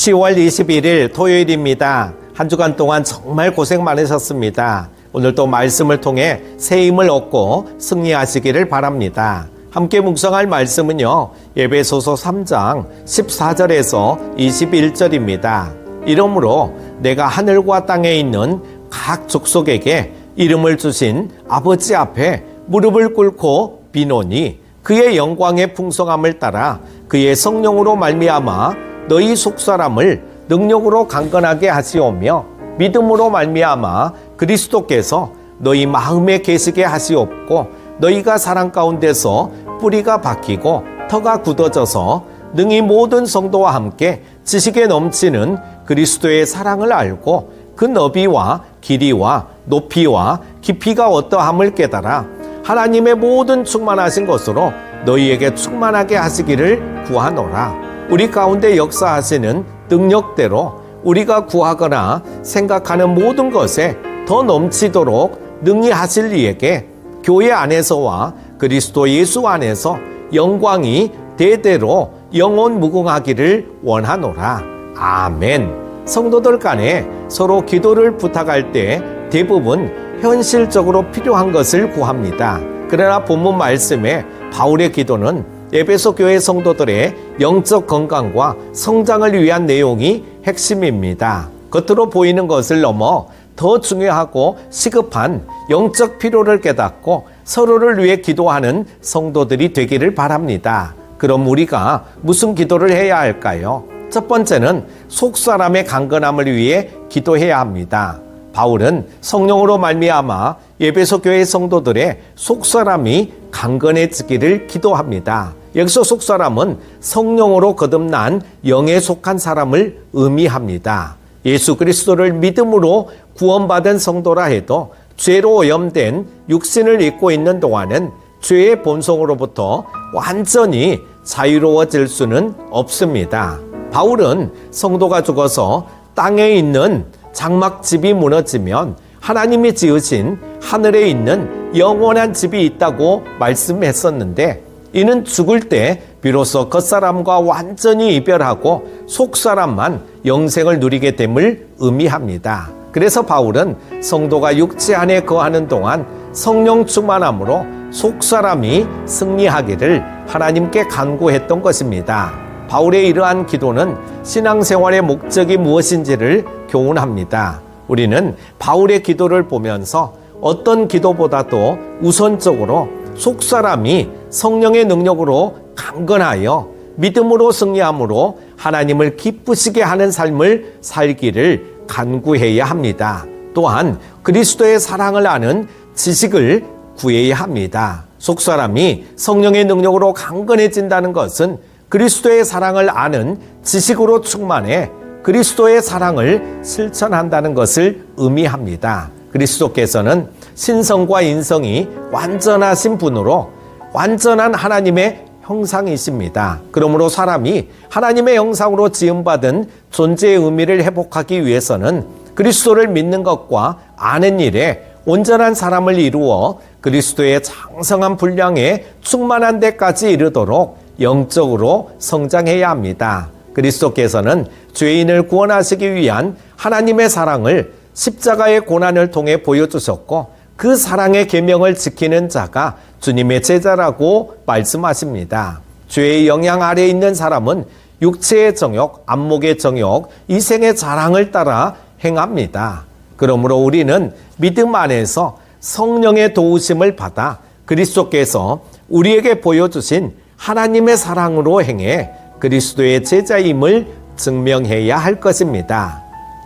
10월 21일 토요일입니다. 한 주간 동안 정말 고생 많으셨습니다. 오늘도 말씀을 통해 새 힘을 얻고 승리하시기를 바랍니다. 함께 묵상할 말씀은요. 예배소서 3장 14절에서 21절입니다. 이러므로 내가 하늘과 땅에 있는 각 족속에게 이름을 주신 아버지 앞에 무릎을 꿇고 비노니 그의 영광의 풍성함을 따라 그의 성령으로 말미암아 너희 속사람을 능력으로 강건하게 하시오며 믿음으로 말미암아 그리스도께서 너희 마음에 계시게 하시옵고 너희가 사랑 가운데서 뿌리가 박히고 터가 굳어져서 능히 모든 성도와 함께 지식에 넘치는 그리스도의 사랑을 알고 그 너비와 길이와 높이와 깊이가 어떠함을 깨달아 하나님의 모든 충만하신 것으로 너희에게 충만하게 하시기를 구하노라. 우리 가운데 역사하시는 능력대로 우리가 구하거나 생각하는 모든 것에 더 넘치도록 능히 하실 이에게 교회 안에서와 그리스도 예수 안에서 영광이 대대로 영원 무궁하기를 원하노라. 아멘. 성도들 간에 서로 기도를 부탁할 때 대부분 현실적으로 필요한 것을 구합니다. 그러나 본문 말씀에 바울의 기도는 에베소 교회 성도들의 영적 건강과 성장을 위한 내용이 핵심입니다. 겉으로 보이는 것을 넘어 더 중요하고 시급한 영적 필요를 깨닫고 서로를 위해 기도하는 성도들이 되기를 바랍니다. 그럼 우리가 무슨 기도를 해야 할까요? 첫 번째는 속 사람의 강건함을 위해 기도해야 합니다. 바울은 성령으로 말미암아 예배소 교회 성도들의 속 사람이 강건해지기를 기도합니다. 여기서 속 사람은 성령으로 거듭난 영에 속한 사람을 의미합니다. 예수 그리스도를 믿음으로 구원받은 성도라 해도 죄로 오염된 육신을 입고 있는 동안은 죄의 본성으로부터 완전히 자유로워질 수는 없습니다. 바울은 성도가 죽어서 땅에 있는 장막집이 무너지면 하나님이 지으신 하늘에 있는 영원한 집이 있다고 말씀했었는데 이는 죽을 때 비로소 겉사람과 완전히 이별하고 속사람만 영생을 누리게 됨을 의미합니다. 그래서 바울은 성도가 육체 안에 거하는 동안 성령 충만함으로 속사람이 승리하기를 하나님께 간구했던 것입니다. 바울의 이러한 기도는 신앙생활의 목적이 무엇인지를 교훈합니다. 우리는 바울의 기도를 보면서 어떤 기도보다도 우선적으로 속사람이 성령의 능력으로 강건하여 믿음으로 승리함으로 하나님을 기쁘시게 하는 삶을 살기를 간구해야 합니다. 또한 그리스도의 사랑을 아는 지식을 구해야 합니다. 속사람이 성령의 능력으로 강건해진다는 것은 그리스도의 사랑을 아는 지식으로 충만해 그리스도의 사랑을 실천한다는 것을 의미합니다. 그리스도께서는 신성과 인성이 완전하신 분으로 완전한 하나님의 형상이십니다. 그러므로 사람이 하나님의 형상으로 지음받은 존재의 의미를 회복하기 위해서는 그리스도를 믿는 것과 아는 일에 온전한 사람을 이루어 그리스도의 장성한 분량에 충만한 데까지 이르도록 영적으로 성장해야 합니다. 그리스도께서는 죄인을 구원하시기 위한 하나님의 사랑을 십자가의 고난을 통해 보여주셨고 그 사랑의 계명을 지키는 자가 주님의 제자라고 말씀하십니다. 죄의 영향 아래 있는 사람은 육체의 정욕, 안목의 정욕, 이생의 자랑을 따라 행합니다. 그러므로 우리는 믿음 안에서 성령의 도우심을 받아 그리스도께서 우리에게 보여주신 하나님의 사랑으로 행해 그리스도의 제자임을 증명해야 할 것입니다.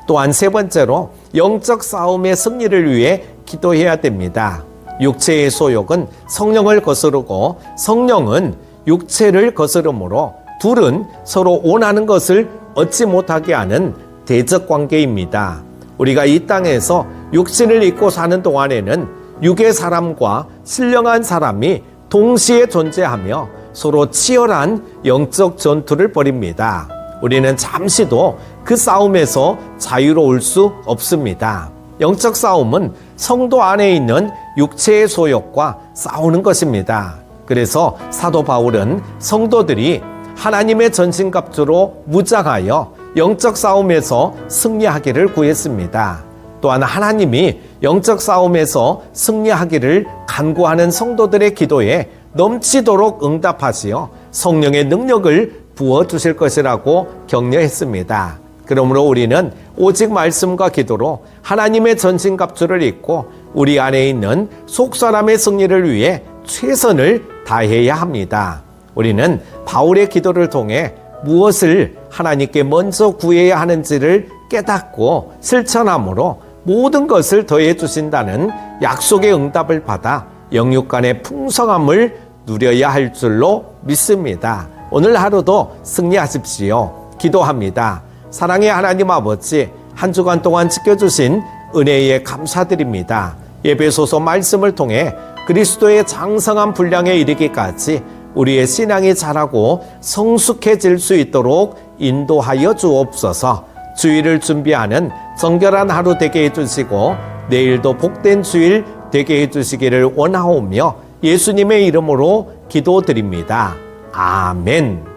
또한 세 번째로 영적 싸움의 승리를 위해 기도해야 됩니다. 육체의 소욕은 성령을 거스르고 성령은 육체를 거스르므로 둘은 서로 원하는 것을 얻지 못하게 하는 대적 관계입니다. 우리가 이 땅에서 육신을 입고 사는 동안에는 육의 사람과 신령한 사람이 동시에 존재하며 서로 치열한 영적 전투를 벌입니다. 우리는 잠시도 그 싸움에서 자유로울 수 없습니다. 영적 싸움은 성도 안에 있는 육체의 소욕과 싸우는 것입니다. 그래서 사도 바울은 성도들이 하나님의 전신갑주로 무장하여 영적 싸움에서 승리하기를 구했습니다. 또한 하나님이 영적 싸움에서 승리하기를 간구하는 성도들의 기도에 넘치도록 응답하시어 성령의 능력을 부어 주실 것이라고 격려했습니다. 그러므로 우리는 오직 말씀과 기도로 하나님의 전신갑주를 입고 우리 안에 있는 속사람의 승리를 위해 최선을 다해야 합니다. 우리는 바울의 기도를 통해 무엇을 하나님께 먼저 구해야 하는지를 깨닫고 실천함으로 모든 것을 더해 주신다는 약속의 응답을 받아 영육 간의 풍성함을 누려야 할 줄로 믿습니다. 오늘 하루도 승리하십시오. 기도합니다. 사랑의 하나님 아버지, 한 주간 동안 지켜주신 은혜에 감사드립니다. 예배소서 말씀을 통해 그리스도의 장성한 분량에 이르기까지 우리의 신앙이 자라고 성숙해질 수 있도록 인도하여 주옵소서. 주일을 준비하는 정결한 하루 되게 해주시고 내일도 복된 주일 되게 해주시기를 원하오며 예수님의 이름으로 기도드립니다. 아멘.